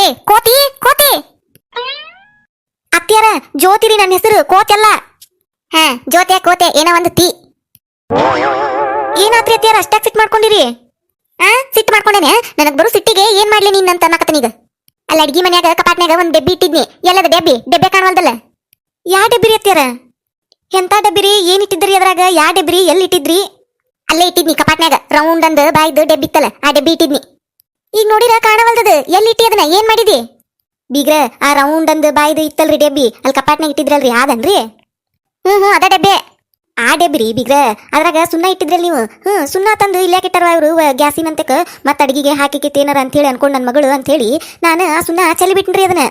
ಏ, ಕೋತಿ ಕೋತಿ. ಅತ್ತಿಯರ ಜ್ಯೋತಿರಿ ನನ್ನ ಹೆಸರು ಕೋತೆಲ್ಲ ಹಾ ಜ್ಯೋತಿಯ ಕೋತೆ, ಏನೋ ಒಂದು ತಿ. ಏನಾತ್ರಿ ಅತ್ತಿಯರ, ಅಷ್ಟಾಗಿ ಸಿಟ್ ಮಾಡ್ಕೊಂಡಿರಿ? ಆ, ಸಿಟ್ ಮಾಡ್ಕೊಂಡೇನೆ? ನನಗ್ ಬರೋ ಸಿಟ್ಟಿಗೆ ಏನ್ ಮಾಡ್ಲಿ ನೀನ್ ಅಂತ ಅನ್ನಕತ್ತೀನೀಗ ಅಲ್ಲ, ಅಡ್ಗಿ ಮನ್ಯಾಗ, ಕಪಾಟ್ನ್ಯಾಗ ಒಂದ್ ಡೆಬ್ಬಿ ಇಟ್ಟಿದ್ನಿ. ಎಲ್ಲದ ಡೆಬ್ಬಿ? ಡೆಬ್ಬೆ ಕಾಣವಲ್ದಲ್ಲ? ಯಾ ಡೆಬ್ಬಿರಿ ಅತ್ತಿಯರ? ಎಂತ ಡೆಬ್ಬಿರಿ? ಏನ್ ಇಟ್ಟಿದ್ರಿ ಅದ್ರಾಗ? ಯಾ ಡೆಬ್ಬಿರಿ? ಎಲ್ಲಿ ಇಟ್ಟಿದ್ರಿ? ಅಲ್ಲೇ ಇಟ್ಟಿದ್ನಿ ಕಪಾಟ್ನ್ಯಾಗ. ರೌಂಡ್ ಅಂದ್ ಬಾಯ್ದು ಡೆಬ್ಬಿ ಇತ್ತಲ್ಲ, ಆ ಡೆಬ್ಬಿ ಇಟ್ಟಿದ್ನಿ. ಈಗ ನೋಡಿರ ಕಾಣವಲ್ದದ. ಎಲ್ಲಿ ಇಟ್ಟಿ ಅದನ್ನ? ಏನ್ ಮಾಡಿದಿ? ಬೀಗ್ರ, ಆ ರೌಂಡ್ ಅಂದ್ ಬಾಯ್ದು ಇತ್ತಲ್ರಿ ಡೆಬ್ಬಿ. ಅಲ್ಲಿ ಕಪಾಟ್ನ ಇಟ್ಟಿದ್ರಲ್ರಿ? ಅದನ್ರಿ ಹ್ಮ್ ಹ್ಮ್, ಅದ ಡೆಬ್ಬೆ. ಆ ಡೆಬ್ರಿ ಬೀಗ್ರ. ಅದ್ರಾಗ ಸುಣ್ಣ ಇಟ್ಟಿದ್ರಲ್ ನೀವು? ಹ್ಮ್, ಸುಣ್ಣ ತಂದು ಇಲ್ಲೇ ಇಟ್ಟಾರ ಅವರು ಗ್ಯಾಸಿನಂತಕ ಮತ್ತ ಅಡಿಗೆಗೆ ಹಾಕಿಕೆ ಅಂತ ಅಂತೇಳಿ ಅನ್ಕೊಂಡು ನನ್ನ ಮಗಳು ಅಂತೇಳಿ ನಾನು ಆ ಸುಣ್ಣ ಚಲಿ ಬಿಟ್ನ್ರಿ ಅದನ್ನ.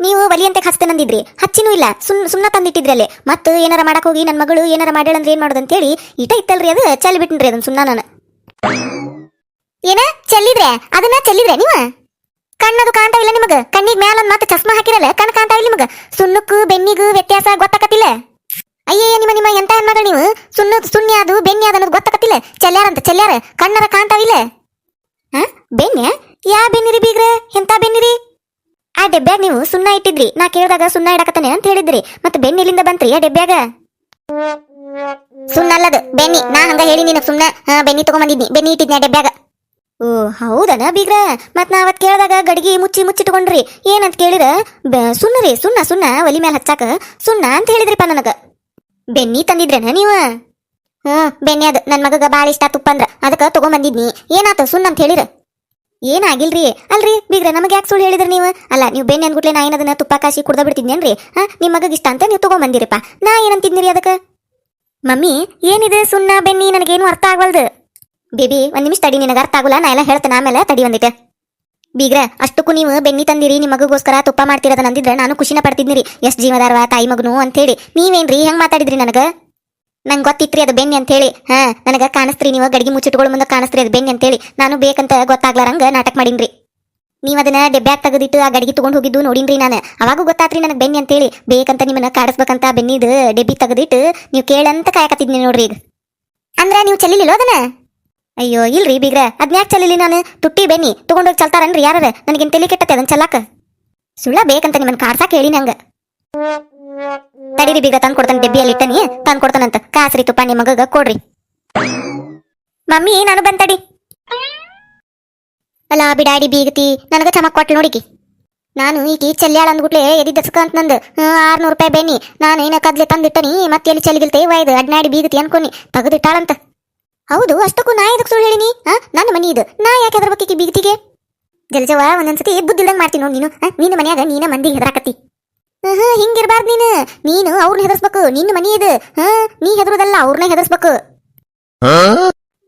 ನೀವು ಒಲಿ ಅಂತ ಹಚ್ತೇನಂದಿದ್ರಿ ಹಚ್ಚಿನೂ ಇಲ್ಲ. ಸುಮ್ ಸುಮ್ನ ತಂದಿಟ್ಟಿದ್ರಲ್ಲೇ. ಮತ್ತು ಏನಾರ ಮಾಡಕ್ ಹೋಗಿ ನನ್ನ ಮಗಳು ಏನಾರ ಮಾಡ್ಯಾಳಂದ್ರೆ ಏನ್ ಮಾಡೋದು ಅಂತೇಳಿ ಇಟ ಇತ್ತಲ್ರಿ ಅದು. ಬಿಟ್ಟಿನ್ರಿ ಅದನ್ನ ಸುಮ್ನ ನಾನು. ಏನ? ಚೆಲ್ಲಿದ್ರೆ? ಅದನ್ನ ಚೆಲ್ಲಿದ್ರೆ ನೀವು? ಕಣ್ಣದು ಕಾಣ್ತಾವಿಲ್ಲ ನಿಮಗ? ಕಣ್ಣಿಗೆ ಮ್ಯಾಲ ಮತ್ತೆ ಚಸ್ಮಾ ಹಾಕಿರಲ್ಲ ಕಣ್ ಕಾಣ್ತಾವಿಲ್ಲ ನಿಮಗ? ಸುಣ್ಣಕ್ಕೂ ಬೆನ್ನಿಗೂ ವ್ಯತ್ಯಾಸ ಗೊತ್ತಾಕತ್ತಿಲ್ಲ? ಅಯ್ಯಯ್ಯ, ನಿಮ್ಮ ನಿಮ್ಮ ಎಂತ ಅನ್ನೋದು ನೀವು? ಸುಣ್ಣ ಸುಣ್ಯ ಅದು ಬೆನ್ನಿ ಅದು ಅನ್ನೋದು ಗೊತ್ತಾಕತಿಲ್ಲ ಚೆಲ್ಯಾರಂತ, ಚೆಲ್ಯಾರ? ಕಣ್ಣರ ಕಾಣ್ತಾವಿಲ್ಲ ಹಾ? ಬೆನ್ನೆ ಯಾ ಬೆನ್ನಿರಿ ಬೀಗ್ರೆ? ಎಂತ ಬೆನ್ನಿರಿ? ಆ ಡೆಬ್ಬ್ಯಾಗ ನೀವು ಸುಣ್ಣ ಇಟ್ಟಿದ್ರಿ. ನಾ ಕೇಳಿದಾಗ ಸುಣ್ಣ ಇಡಕತ್ತಾನೆ ಅಂತ ಹೇಳಿದ್ರಿ. ಮತ್ತೆ ಬೆನ್ನಿಲಿಂದ ಬಂತ್ರಿ ಆ ಡೆಬ್ಬ್ಯಾಗ ಸುಣ್ಣ ಅಲ್ಲದು ಬೆನ್ನಿ. ನಾ ಹಂಗ ಹೇಳಿ ನಿನ್ನ ಸುಣ್ಣ. ಬೆನ್ನಿ ತಗೊಂಬಂದಿದ್ನಿ. ಬೆನ್ನಿ ಇಟ್ಟಿದ್ನಿ ಆ ಡೆಬ್ಬ್ಯಾಗ ಓ, ಹೌದನ ಬೀಗ್ರ? ಮತ್ ನಾ ಅವತ್ ಕೇಳಿದಾಗ ಗಡಿಗೆ ಮುಚ್ಚಿ ಮುಚ್ಚಿಟ್ಕೊಂಡ್ರಿ. ಏನಂತ ಕೇಳಿರ ಸುಣ್ಣ ರೀ ಸುಣ್ಣ ಸುಣ್ಣ ಒಲಿ ಮೇಲೆ ಹಚ್ಚಾಕ. ಸುಣ್ಣ ಅಂತ ಹೇಳಿದ್ರಿಪ್ಪ ನನಗ. ಬೆನ್ನಿ ತಂದಿದ್ರೇನ ನೀವ? ಹ್ಮ್ ಬೆನ್ನಿ ಅದು. ನನ್ ಮಗಗ ಬಾಳ ಇಷ್ಟ ತುಪ್ಪ ಅಂದ್ರ ಅದಕ್ಕ ತಗೊಂಬಂದಿದ್ನಿ. ಏನಾತ ಸುಣ್ಣ ಅಂತ ಹೇಳಿರ? ಏನಾಗಿಲ್ರಿ ಅಲ್ರಿ ಬೀಗ್ರ, ನಮಗೆ ಯಾಕೆ ಸುಳ್ಳು ಹೇಳಿದ್ರಿ ನೀವು? ಅಲ್ಲ, ನೀವು ಬೆನ್ನಿ ಅಂದ್ಬಿಟ್ಲೆ ನಾ ಏನದನ್ನ ತುಪ್ಪ ಕಾಸಿ ಕುಡ್ದ ಬಿಡ್ತಿದ್ನೇನ್ರಿ? ಹಾ ನಿಮ್ಮ ಮಗಗ ಇಷ್ಟ ಅಂತ ನೀವು ತಗೊಂಬಂದಿರಿಪ್ಪ ನಾ ಏನಂತಿದ್ನಿರಿ ಅದಕ್ಕೆ? ಮಮ್ಮಿ, ಏನಿದೆ ಸುಣ್ಣ ಬೆನ್ನಿ? ನನಗೇನು ಅರ್ಥ ಆಗವಲ್ದು. ಬೇಬಿ, ಒಂದ್ ನಿಮಿಷ ತಡಿ, ನಿನಗೆ ಅರ್ಥ ಆಗುಲ್ಲ? ನಾ ಎಲ್ಲ ಹೇಳ್ತೇನೆ, ಆಮೇಲೆ ತಡಿ ಒಂದಿಟ್ಟೆ ಬೀಗ್ರ, ಅಷ್ಟಕ್ಕೂ ನೀವು ಬೆನ್ನಿ ತಂದಿರಿ ನಿಮ್ಮ ಮಗಗೋಸ್ಕರ ತುಪ್ಪ ಮಾಡ್ತಿರೋದ ನಂದಿದ್ರೆ ನಾನು ಖುಷಿನ ಪಡ್ತಿದ್ನಿರಿ. ಎಷ್ಟು ಜೀವದಾರವ, ತಾಯಿ ಮಗನು ಅಂತೇಳಿ ನೀವೇನ್ರಿ, ಹೆಂಗ್ ಮಾತಾಡಿದ್ರಿ ನನಗೆ? ನಂಗೆ ಗೊತ್ತಿತ್ರಿ ಅದು ಬೆನ್ನಿ ಅಂತೇಳಿ ಹಾ, ನನಗೆ ಕಾಣಿಸ್ತ್ರಿ ನೀವು, ಗಡಿಗೆ ಮುಚ್ಚಿಟ್ಕೊಳ್ಳೋ ಮುಂದೆ ಕಾಣಿಸ್ತ್ರಿ ಅದು ಬೆನ್ನಿ ಅಂತೇಳಿ ನಾನು ಬೇಕಂತ ಗೊತ್ತಾಗ್ಲಾರಂಗ ನಾಟಕ ಮಾಡೀನ್ರಿ. ನೀವು ಅದನ್ನ ಡೆಬ್ಬ್ಯಾಗ ತೆಗೆದಿಟ್ಟು ಆ ಗಡಿಗೆ ತೊಗೊಂಡು ಹೋಗಿದ್ದು ನೋಡಿನ್ರಿ ನಾನು. ಅವಾಗೂ ಗೊತ್ತಾತ್ರಿ ನನಗೆ ಬೆನ್ನಿ ಅಂತೇಳಿ ಬೇಕಂತ ನಿಮ್ಮನ್ನ ಕಾಡಿಸ್ಬೇಕಂತ ಬೆನ್ನಿದು ಡೆಬ್ಬಿ ತೆಗೆದಿಟ್ಟು ನೀವು ಕೇಳಂತ ಕಾಯಕತ್ತಿದ್ನಿ ನೋಡ್ರಿ ಈಗ. ಅಂದ್ರೆ ನೀವು ಚೆಲ್ಲಿಲ್ಲೋ ಅದನ್ನ? ಅಯ್ಯೋ, ಇಲ್ರಿ ಬೀಗ್ರ. ಅದ್ನ್ಯಾಕ್ ಚಲಿಲಿ ನಾನು? ತುಟ್ಟಿ ಬೆನ್ನಿ ತಗೊಂಡೋಗಿ ಚಲ್ತಾರನ್ರಿ ಯಾರ ನನಗೇನು ತಲೆ ಕೆಟ್ಟತೆ ಅದನ್ನ ಚಲ್ಲಾಕ? ಸುಳ್ಳ ಬೇಕಂತ ನಿಮ್ಮನ್ನ ಕಾಡ್ಸಾಕ ಹೇಳಿ ನಂಗ. ತಡೀರಿ ಬೀಗ ತಂದ್ ಕೊಡ್ತಾನೆ ಡಬ್ಬಿಯಲ್ಲಿ ಇಟ್ಟನಿ. ತಂದ್ ಕೊಡ್ತಾನಂತ. ಕಾಸ್ರಿ ತುಪ್ಪ ನಿಮ್ಮ ಮಗಗ ಕೊಡ್ರಿ. ಮಮ್ಮಿ, ನಾನು ಬಂತಡಿ ಅಲ್ಲ ಬಿಡಾಡಿ ಬೀಗತಿ. ನನಗ ಚಮಕ್ ಕೊಟ್ಲು ನೋಡಿಕಿ. ನಾನು ಈ ಈಕಿ ಚೆಲ್ಯಾಳ ಅಂದ್ಬಿಟ್ಲೆ ಎದಿ ದಸಕ ಅಂತ ನಂದು. ಆರ್ನೂರು ರೂಪಾಯಿ ಬೇನಿ ನಾನು ಏನ ಕದ್ಲೆ ತಂದಿಟ್ಟನಿ. ಮತ್ತೆ ಎಲ್ಲಿ ಚೆಲ್ಲಿಗಿಲ್ತೆ? ವಾಯ್ದು ಅಡ್ನಾಡಿ ಬೀಗತಿ ಅನ್ಕೊನಿ. ತೆಗೆದಿಟ್ಟಾಳಂತ. ಹೌದು ಅಷ್ಟಕ್ಕೂ ನಾ ಇದಕ್ಕೆ ಸುಳ್ಳು ಹೇಳಿನಿ. ಹಾ ನನ್ನ ಮನೆ ಇದು. ನಾ ಯಾಕೆ ಹೆದರ್ಬೇಕಿ ಬೀಗತಿಗೆ? ಜಲಜವ ಒಂದೊಂದ್ಸತಿ ಬುದ್ಧಿಲ್ದಂಗ್ ಮಾಡ್ತೀನಿ ನೋಡಿ ನೀನು. ನಿನ್ನ ಮನ್ಯಾಗ ನೀನ ಮಂದಿಗೆ ಹೆದರಾಕತ್ತಿ. ಹಾ ಹಿಂಗಿರ್ಬಾರ್ದು ನೀನು. ನೀನು ಅವ್ರನ್ನ ಹೆದರ್ಸ್ಬೇಕು. ನಿನ್ನ ಮನಿ ಇದು. ಹಾ ನೀ ಹೆದರುದಲ್ಲ ಅವ್ರನ್ನ ಹೆದರ್ಸ್ಬೇಕು.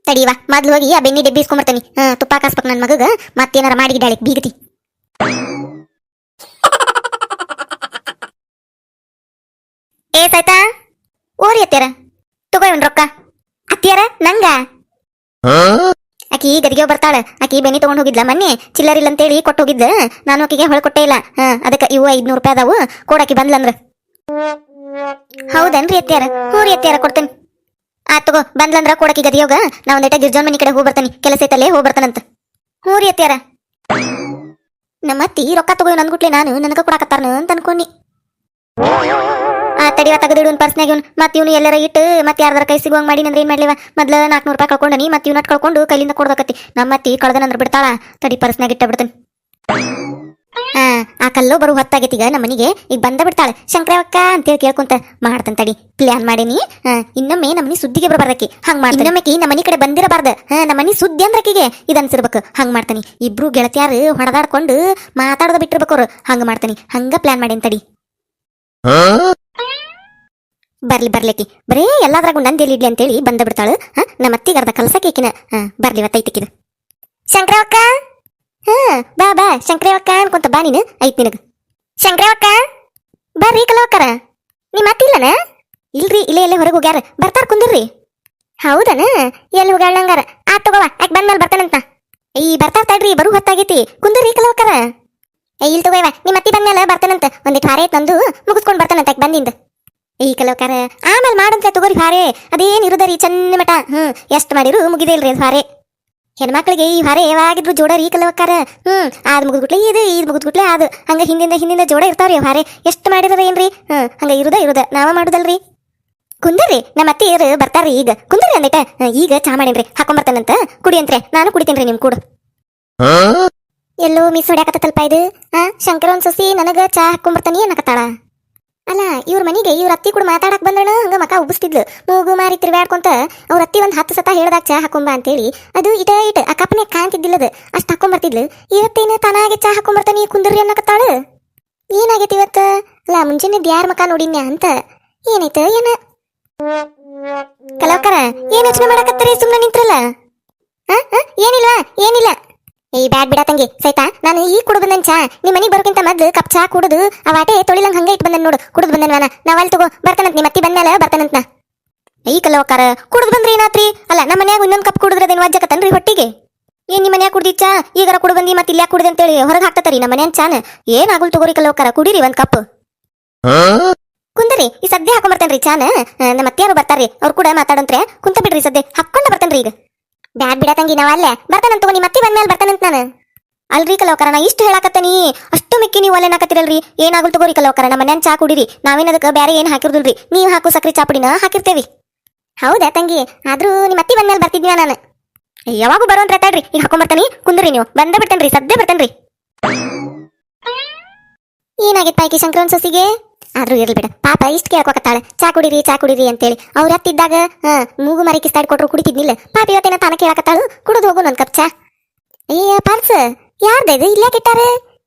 ತಡೀವ ಮೊದ್ಲು ಹೋಗಿ ಆ ಬೆನ್ನಿ ಡೆಬ್ಬಿ ಇಸ್ಕೊಂಬರ್ತೀನಿ. ಹಾ ತುಪ್ಪ ಕಾಸ್ಬೇಕು ನನ್ನ ಮಗಗ ಮತ್ತೇನಾರ ಮಾಡಿ ಗಿಡಾಳಿ ಬೀಗತಿ. ಏ ಸಾಯ್ತಾ ಓರಿ ಅತ್ಯಾರ ತಗೋ ರೊಕ್ಕ. ಅತ್ಯಾರ ನಂಗ? ಆಕಿ ಗದಿಗೆ ಬರ್ತಾಳ. ಆಕಿ ಬೆನಿ ತಗೊಂಡ್ ಹೋಗಿದ್ಲ ಮೊನ್ನೆ. ಚಿಲ್ಲರಿಲ್ಲ ಅಂತೇಳಿ ಕೊಟ್ಟು ಹೋಗಿದ್ದ ನಾನು ಆಕಿಗೆ ಹೊಳ್ಕೊಟ್ಟೆ ಇಲ್ಲ. ಹಾ ಅದಕ್ಕೆ ಇವು ಐದ್ನೂರು ರೂಪಾಯಿ ಅದಾವು. ಕೊಡಾಕಿ ಬಂದ್ಲಂದ್ರ. ಹೌದನ್ರಿ ಅತ್ಯಾರ ಹ್ಞೂ ರೀ ಎತ್ತಿಯಾರ ಕೊಡ್ತೇನೆ. ಆತ್ ತಗೋ ಬಂದ್ಲಂದ್ರ ಕೊಡಕಿ ಗದಿಯೋಗ. ನಾ ಒಂದೇಟ ಗಿರ್ಜೋನ್ ಮನಿ ಕಡೆ ಹೋಗಿ ಬರ್ತಾನೆ ಕೆಲಸ ಐತಲ್ಲೇ ಹೋಗಿ ಬರ್ತಾನಂತ ಹ್ಞೂ ರೀ ಅತ್ಯಾರ ನಮ್ಮ ಅತ್ತಿ ರೊಕ್ಕ ತಗೋ ನಂದ್ಗುಟ್ಲೆ ನಾನು. ನನಗ ಕೊಡಾಕತ್ತಾರ ಅಂತ ಅನ್ಕೊಂಡಿ. ಆ ತಡಿವ ತೆಗೆದಿಡು ಒಂದು ಪರ್ಸ್ನಾಗ ಇವ್ನು. ಮತ್ತೆ ಇವನು ಎಲ್ಲರ ಇಟ್ಟು, ಮತ್ತೆ ಯಾರ್ದಾರ ಕೈ ಸಿಗುವಂಗ್ ಮಾಡಿ ಅಂದ್ರೆ ಏನ್ ಮಾಡ್ಲಿವ? ಮೊದ್ಲ ನಾಲ್ಕುನೂರು ರೂಪಾಯಿ ಕಳ್ಕೊಂಡನಿ ಮತ್ತೆ ಇವ್ನ ಕಳ್ಕೊಂಡು ಕೈಲಿಂದ ಕೊಡ್ದಕತ್ತಿ. ನಮ್ಮ ಅತ್ತಿ ಕಳ್ದನಂದ್ರ ಬಿಡ್ತಾಳ. ತಡಿ ಪರ್ಸ್ನಾಗ ಇಟ್ಟ ಬಿಡ್ತಾನೆ. ಆ ಕಲ್ಲು ಬರು ಈಗ ನಮ್ಮ ಮನಿಗೆ. ಈಗ ಬಂದ ಬಿಡ್ತಾಳೆ. ಶಂಕರವಕ್ಕ ಅಂತೇಳಿ ಕೇಳ್ಕೊಂತ, ಮಾಡ್ತಾನೆ ತಡಿ. ಪ್ಲಾನ್ ಮಾಡೇನಿ ಇನ್ನೊಮ್ಮೆ ನಮ್ಮನಿ ಸುದ್ದಿಗೆ ಬರಬಾರ್ದಕ್ಕಿ. ಹಂಗ್ ಮಾಡಿ ಇನ್ನೊಮ್ಮೆ ನಮ್ಮ ಮನಿ ಕಡೆ ಬಂದಿರಬಾರ್ದ. ನಮ್ಮ ಮನಿ ಸುದ್ದಿ ಅಂದ್ರಕಿಗೆ ಇದು ಅನ್ಸಿರ್ಬೇಕು. ಹಂಗ್ ಮಾಡ್ತಾನಿ. ಇಬ್ರು ಗೆಳತಿಯಾರು ಹೊಡೆದಾಡ್ಕೊಂಡು ಮಾತಾಡೋದ ಬಿಟ್ಟಿರ್ಬೇಕು ಅವ್ರು. ಹಂಗ ಮಾಡ್ತಾನೆ. ಹಂಗ ಪ್ಲಾನ್ ಮಾಡೇನಿ ತಡಿ. ಬರ್ಲಿ ಬರ್ಲಿಕ್ಕಿ ಬರೇ ಎಲ್ಲಾದ್ರಾಗೂ ನಂದಿ ಇಡ್ಲಿ ಅಂತೇಳಿ ಬಂದ ಬಿಡ್ತಾಳು. ನಮ್ಮ ಅತ್ತಿಗೆ ಅರ್ಧ ಕಲ್ಸಕೇಕಿನ ಹಾ, ಬರ್ಲಿ ಇವತ್ತೈತಿಕಿದ ಶಂಕರವಕ್ಕ ಹಾ, ಬಾ ಬಾ. ಶಂಕರವಕ್ಕ ಅನ್ಕೊಂತ ಬಾ ನೀನು. ಐತ್ ನಿನಗ. ಶಂಕರವಕ್ಕ ಬರ್ರಿ ಕಲವಕ್ಕರ ನಿಮ್ಮ ಅತ್ತಿಲ್ಲನ ಇಲ್ರಿ, ಇಲ್ಲೇ ಇಲ್ಲೇ ಹೊರಗೆ ಹೋಗ್ಯಾರ. ಬರ್ತಾರ ಕುಂದಿರ್ರಿ ಹೌದನ? ಎಲ್ಲಿ ಹೋಗ್ಯಾಳ ನಂಗಾರ ಆತ್ ತಗೋವ. ಯಾಕೆ ಬಂದ್ಮೇಲೆ ಬರ್ತಾನಂತ? ಈ ಬರ್ತಾರ ತಡ್ರಿ, ಬರು ಹೊತ್ತಾಗೈತಿ. ಕುಂದಿರ್ರಿ ಕಲವಕ್ಕರ ಏ ಇಲ್ಲಿ ತಗೋಯವ ನಿಮ್ಮ ಅತ್ತಿ ಬಂದ್ಮೇಲೆ ಬರ್ತಾನಂತ. ಒಂದಿಟ್ಟು ಹಾರೆ ತಂದು ಮುಗಿಸ್ಕೊಂಡು ಬರ್ತಾನಂತ ಯಾಕೆ ಬಂದಿಂದ ಈ ಕೆಲವಕಾರ ಆಮೇಲೆ ಮಾಡಂತ ತಗೋರಿ ಹಾರೆ. ಅದೇನ್ ಇರುದರಿ ಚನ್ನ ಮಟ ಹ್ಮ್, ಎಷ್ಟ್ ಮಾಡಿರು ಮುಗಿದೇ ಇಲ್ರಿ ಅದು ಹಾರೆ. ಹೆಣ್ಮಕ್ಳಿಗೆ ಈ ಹಾರೆ ಯಾವಾಗಿದ್ರು ಜೋಡ ರೀ ಕಲವಕ್ಕಾರ ಹ್ಮ್ ಅದು ಮುಗಿದ್ಗುಟ್ಲೆ ಇದು ಇದು ಮುಗಿದ್ಗುಟ್ಲೆ ಅದು. ಹಂಗ ಹಿಂದಿಂದ ಹಿಂದಿಂದ ಜೋಡ ಇರ್ತಾವ್ರಿ ಹಾರೆ. ಎಷ್ಟು ಮಾಡಿದ್ರ ಏನ್ರಿ? ಹ್ಞೂ ಹಂಗ ಇರುದ ಇರುದ. ನಾವ ಮಾಡುದಲ್ರಿ. ಕುಂದರ್ರಿ ನಮ್ಮ ಅತ್ತೆಯರು ಬರ್ತಾರ್ರಿ ಈಗ. ಕುಂದರಿ ಅಂದಿಟ ಈಗ ಚಾ ಮಾಡೇನ್ರಿ. ಹಾಕೊಂಬರ್ತಾನಂತ. ಕುಡಿಯಂತ್ರೆ ನಾನು ಕುಡಿತೇನ್ರಿ ನಿಮ್ ಕೂಡ. ಎಲ್ಲೋ ಮಿಸ್ ಹೊಡ್ಯಾಕತ್ತಲ್ಪ ಇದು? ಆ ಒಂದ್ ಸೊಸಿ ನನಗ ಚಾ ಹಾಕೊಂಬರ್ತಾನಿ ಅನ್ನಕತ್ತಾಳ. ಅಲ್ಲ, ಇವ್ರ ಮನೆಗೆ ಇವ್ರ ಅತ್ತಿ ಕೂಡ ಮಾತಾಡಕ್ ಬಂದಳ ಹಂಗ ಮಕ ಉಬ್ಸ್ತಿದ್ಲು ಮೂಗು ಮಾರಿ ತಿರ್ಬ್ಯಾಡ್ಕೊಂತ ಅವ್ರ ಅತ್ತಿ ಒಂದ್ ಹತ್ತು ಸತ ಹೇಳ್ದಾಗ ಚಾ ಹಾಕೊಂಬ ಅಂತೇಳಿ ಅದು ಇಟ ಇಟ, ಆ ಕಪ್ಪನೆ ಕಾಣ್ತಿದ್ದಿಲ್ಲದ. ಅಷ್ಟ್ ಹಾಕೊಂಬರ್ತಿದ್ಲು. ಇವತ್ತೇನು ತಾನಾಗೆ ಚಾ ಹಾಕೊಂಬರ್ತಾನೆ ಕುಂದ್ರಿ ಅನ್ನಕತ್ತಾಳು? ಏನಾಗೈತಿ ಇವತ್ತ? ಅಲ್ಲ, ಮುಂಜಾನೆ ಯಾರ ಮಕ ನೋಡಿನ್ಯ ಅಂತ. ಏನೈತ ಏನ? ಕಲಾವಕರ, ಏನ್ ಯೋಚನೆ ಮಾಡಕತ್ತೀರಿ ಸುಮ್ಮನೆ ನಿಂತ್ರಲ್ಲ? ಏನಿಲ್ಲ ಏನಿಲ್ಲ. ಈ ಬ್ಯಾಡ್ ಬಿಡ ತಂಗಿ. ಸೈತಾ ನಾನು ಈ ಕುಡು ಬಂದನ್ ಚಾ. ನಿಮ್ಮ ಮನೆಗೆ ಬರೋಕ್ಕಿಂತ ಮೊದ್ಲು ಕಪ್ ಚಾ ಕುಡಿದು ಆ ವಾಟೆ ತೊಳಿಲಂಗ್ ಹಂಗ ಇಟ್ಟು ಬಂದನ್ ನೋಡು. ಕುಡಿದು ಬಂದನ್ ನಾನು. ನಾವು ಅಲ್ಲಿ ತಗೋ ಬರ್ತಾನಂತ ನಿಮ್ಮ ಅತ್ತಿ ಬಂದ್ಮೇಲೆ ಬರ್ತಾನಂತ ಈ ಕಲವಕ್ಕಾರ ಕುಡಿದು ಬಂದ್ರಿ ಏನಾತ್ರಿ? ಅಲ್ಲ ನಮ್ಮ ಮನ್ಯಾಗ ಇನ್ನೊಂದು ಕಪ್ ಕುಡಿದ್ರದೇನು ವಾಜ್ಯಕತ್ತನ್ರಿ ಹೊಟ್ಟಿಗೆ? ಏನ್ ನಿಮ್ಮ ಮನ್ಯಾಗ ಕುಡ್ದಿ ಚಾ? ಈಗಾರ ಕುಡು ಬಂದಿ ಮತ್ತೆ ಇಲ್ಲ ಕುಡ್ದೆ ಅಂತೇಳಿ ಹೊರಗೆ ಹಾಕ್ತತರಿ ನಮ್ಮ ಮನ್ಯಾನ್ ಚಾನ. ಏನಾಗುಲ್ ತಗೋರಿ ಕಲವಕ್ಕಾರ ಕುಡಿರಿ ಒಂದ್ ಕಪ್. ಕುಂದರಿ ಈ ಸದ್ಯ ಹಾಕೊಂಬರ್ತೇನ್ರಿ ಚಾನ. ಆ, ನಮ್ಮ ಅತ್ತಿಯಾರು ಬರ್ತಾರ್ರಿ ಅವ್ರು ಕೂಡ ಮಾತಾಡಂತ್ರೆ ಕುಂತ ಬಿಡ್ರಿ ಸದ್ಯ ಹಾಕೊಂಡ ಬರ್ತೇನ್ರಿ ಈಗ. ಬ್ಯಾಡ್ ಬಿಡ ತಂಗಿ ನಾವ್ ಅಲ್ಲೇ. ಬರ್ತಾನಂತ ನಿಮ್ಮ ಅತ್ತಿ ಬಂದ್ಮೇಲೆ ಬರ್ತಾನಂತ ನಾನು. ಅಲ್ರಿ ಕಲೋಕರ ನಾ ಇಷ್ಟು ಹೇಳಾಕತ್ತೀನಿ. ಅಷ್ಟು ಮಿಕ್ಕಿ ನೀವು ಅಲ್ಲೇ ನಾಕತ್ತಿರಲ್ರಿ ಏನಾಗುಲ್ ತಗೋರಿ ಕಲೋಕರ ನಮ್ಮ ಮನ್ಯಾನ ಚಾ ಕುಡಿರಿ. ನಾವೇನ್ ಅದಕ್ಕೆ ಬೇರೆ ಏನು ಹಾಕಿರ್ದಿಲ್ರಿ? ನೀವು ಹಾಕು ಸಕ್ರಿ ಚಾ ಪುಡಿನ ಹಾಕಿರ್ತೇವಿ. ಹೌದಾ ತಂಗಿ? ಆದ್ರೂ ನಿಮ್ಮ ಅತ್ತಿ ಬಂದ್ಮೇಲೆ ಬರ್ತಿದ್ವಿ ನಾನು? ಯಾವಾಗೂ ಬರೋನ್ ತಡ್ರಿ. ಈಗ ಹಾಕೊಂಬರ್ತಾನಿ ಕುಂದ್ರಿ ನೀವು. ಬಂದ ಬಿಡ್ತೇನ್ರಿ, ಸದ್ದೇ ಬರ್ತೇನ್ರಿ. ಏನಾಗಿತ್ತ ಆಕಿ ಶಂಕರನ್ ಸೊಸಿಗೆ? ಆದ್ರೂ ಇರ್ಲಿ ಬಿಡ. ಪಾಪ ಇಷ್ಟ ಕೇಳ್ಕೊಕತ್ತಾಳೆ. ಚಾ ಕುಡಿರಿ ಚಾ ಕುಡಿರಿ ಅಂತೇಳಿ. ಅವ್ರ ಹತ್ತಿದ್ದಾಗ ಮೂಗು ಮರಿ ಕಿಸ್ತಾಡ್ ಕೊಟ್ರು ಕುಡಿತಿದ್ನಿಲ್ಲ. ಪಾಪ ಇವತ್ತೇನ ತಾನ ಕೇಳಕತ್ತಾಳು? ಕುಡಿದು ಹೋಗು ನನ್ ಕಪ್ ಚಾ. ಅಯ್ಯ ಪರ್ಸ್. ಯಾರ್ದ ಇದು? ಇಲ್ಲೇ ಕೆಟ್ಟಾರೆ?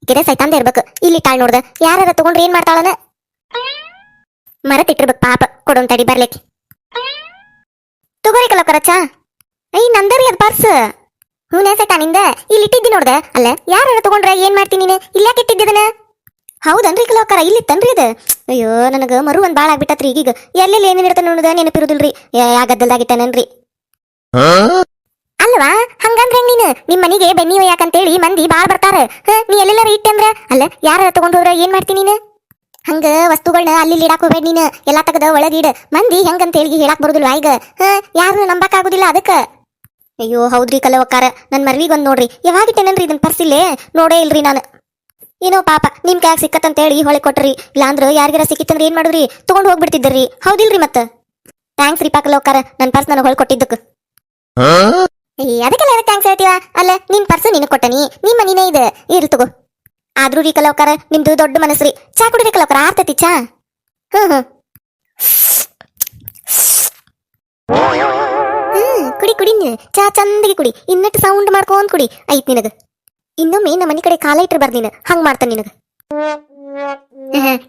ಗಿಡ ಸೈತಾಂದ ಇರ್ಬೇಕು. ಇಲ್ಲಿ ತಾಳ್ ನೋಡ್ದ. ಯಾರ ತಗೊಂಡ್ರೆ ಏನ್ ಮಾಡ್ತಾಳನ ಮರತಿಟ್ಟಿರ್ಬೇಕು ಪಾಪ. ಕೊಡೋನ್ ತಡಿ, ಬರ್ಲಿಕ್ಕೆ. ತಗೋರಿ ಕಲಕರ ಚಾ. ಅಯ್ಯ, ನಂದರಿ ಅದ್ ಪರ್ಸ್. ಹ್ಞೂ ಸೈತಾ ನಿಂದ ಇಲ್ಲಿ ಇಟ್ಟಿದ್ದಿ ನೋಡ್ದೆ? ಅಲ್ಲ? ಯಾರ ತಗೊಂಡ್ರ ಏನ್ ಮಾಡ್ತೀನಿ ನೀನು? ಇಲ್ಲಾಕೆ ಇಟ್ಟಿದ್ದದನ ಹೌದನ್ರಿ ಕಲೋಕರ ಇಲ್ಲಿತ್ತನ್ರಿ ಇದು ಅಯ್ಯೋ ನನಗ ಮರು ಒಂದ್ ಬಾಳ ಆಗ್ಬಿಟ್ಟತ್ರಿ ಈಗ ಎಲ್ಲೆಲ್ಲಿ ಏನೇನ್ ಇರ್ತಾನ ನೋಡುದ ನೆನಪಿರುದಿಲ್ರಿ. ಯಾ ಗದ್ದಲ್ದಾಗಿಟ್ಟನನ್ರಿ ಅಲ್ವಾ ಹಂಗಂದ್ರೆ ಹೆಂಗ್ ನೀನು? ನಿಮ್ ಮನಿಗೆ ಬೆನ್ನಿ ಒಯ್ಯಾಕಂತೇಳಿ ಮಂದಿ ಬಾಳ್ ಬರ್ತಾರ. ನೀ ಎಲ್ಲೆಲ್ಲಾರ ಇಟ್ಟಂದ್ರ ಅಲ್ಲ ಯಾರ ತಗೊಂಡ್ ಹೋದ್ರ ಏನ್ ಮಾಡ್ತೀನಿ ನೀನು? ಹಂಗ ವಸ್ತುಗಳನ್ನ ಅಲ್ಲಿ ಇಡಾಕ್ ಹೋಗ್ಬೇಡ ನೀನು. ಎಲ್ಲಾ ತೆಗ್ದ ಒಳಗಿಡ ಮಂದಿ ಹೆಂಗಂತೇಳಿ ಹೇಳಾಕ್ ಬರುದಿಲ್ವಾ ಈಗ? ಹಾ ಯಾರನ್ನ ನಂಬಕ್ ಆಗುದಿಲ್ಲ ಅದಕ್ಕ. ಅಯ್ಯೋ ಹೌದ್ರಿ ಕಲವಕ್ಕಾರ. ನನ್ ಮರ್ವಿಗೊಂದ್ ನೋಡ್ರಿ. ಯಾವಾಗ ಇದನ್ನ ಇದನ್ ಪರ್ಸಿಲ್ಲೇ? ನೋಡೇ ಇಲ್ರಿ ನಾನು. ಏನೋ ಪಾಪ ನಿಮ್ ಕ್ಯಾಗ್ ಸಿಕ್ಕತ್ತಂತೇಳಿ ಹೊಳೆ ಕೊಟ್ರಿ. ಇಲ್ಲಾಂದ್ರ ಯಾರಿಗಾರ ಸಿಕ್ಕಿತ್ತಂದ್ರ ಏನ್ ಮಾಡಿದ್ರಿ? ತಗೊಂಡ್ ಹೋಗ್ಬಿಡ್ತಿದ್ದರಿ. ಹೌದಿಲ್ರಿ ಮತ್ತ? ಥ್ಯಾಂಕ್ಸ್ ರೀ ಪಾಕ ಪಾಕಲೋಕಾರ ನನ್ ಪರ್ಸ್ ನನಗೆ ಹೊಳ್ ಕೊಟ್ಟಿದ್ದಕ್ಕೆ ಅದಕ್ಕೆಲ್ಲ ಥ್ಯಾಂಕ್ಸ್ ಹೇಳ್ತೀವ? ಅಲ್ಲ, ನಿನ್ ಪರ್ಸ್ ನಿನಗೆ ಕೊಟ್ಟನಿ ನಿಮ್ಮ ಮನಿನೇ ಇದೆ. ಇರ್ಲಿ ತಗೋ. ಆದ್ರೂ ರೀ ಕಲವಕಾರ ನಿಮ್ದು ದೊಡ್ಡ ಮನಸ್ಸು ರೀ. ಚಾ ಕುಡಿರಿ ಕಲವಕಾರ ಆರ್ತತಿ ಚಾ. ಹ್ಮ್ ಹ್ಮ್. ಹ್ಮ್, ಕುಡಿ ಕುಡಿ ಚಾ ಚಂದಗೆ ಕುಡಿ. ಇನ್ನಟ್ಟು ಸೌಂಡ್ ಮಾಡ್ಕೊಂಡ್ ಕುಡಿ. ಐತ್ ನಿನಗ. ಇನ್ನೊಮ್ಮೆ ನಮ್ಮ ಮನಿ ಕಡೆ ಕಾಲ ಇಟ್ಟರೆ ಬರ್ದಿನ ಹಂಗ್ ಮಾಡ್ತಾನ ನಿನಗ.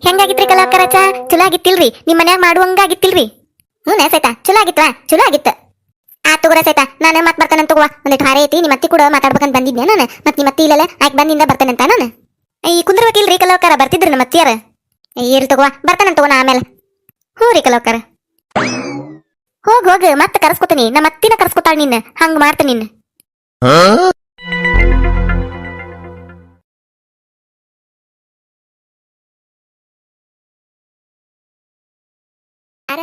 ಹೆಂಗಾಗಿತ್ರಿ ಕಲಾಕಾರ ಚಾ ಚಲೋ ಆಗಿತ್ತಿಲ್ರಿ ನಿಮ್ಮ ಮನ್ಯಾಗ ಮಾಡುವಂಗಾಗಿತ್ತಿಲ್ರಿ? ಹ್ಞೂ ಸೈತಾ ಚಲೋ ಆಗಿತ್ವಾ ಚಲೋ ಆಗಿತ್ತ ಆ, ತಗೋರ ಸೈತಾ. ನಾನು ಮತ್ ಬರ್ತಾನಂತ ತಗೋವಾ. ಒಂದಿಟ್ಟು ಹಾರೆ ಐತಿ ನಿಮ್ಮ ಅತ್ತಿ ಕೂಡ ಮಾತಾಡ್ಬೇಕಂತ ಬಂದಿದ್ದೆ ನಾನು? ಮತ್ತೆ ನಿಮ್ಮ ಅತ್ತಿ ಇಲ್ಲಲ್ಲ ಆಯ್ಕೆ ಬಂದಿಂದ ಅಂತ ನಾನು? ಈ ಕುಂದ್ರಬೇಕಿಲ್ರಿ ಕಲೋಕಾರ? ಬರ್ತಿದ್ರಿ ನಮ್ಮ ಅತ್ತಿಯಾರ? ಏರಿ ತಗೋ ಬರ್ತಾನಂತ ಅಂತ ನಾ ಆಮೇಲೆ. ಹ್ಞೂ ರೀ ಕಲೋಕಾರ. ಹೋಗ, ಹೋಗಿ. ಮತ್ತೆ ಕರೆಸ್ಕೊತೀನಿ. ನಮ್ಮ ಅತ್ತಿನ ಕರ್ಸ್ಕೊತಾಳ ನಿನ್ನ. ಹಂಗ್ ಮಾಡ್ತೀನಿ ನಿನ್ನ.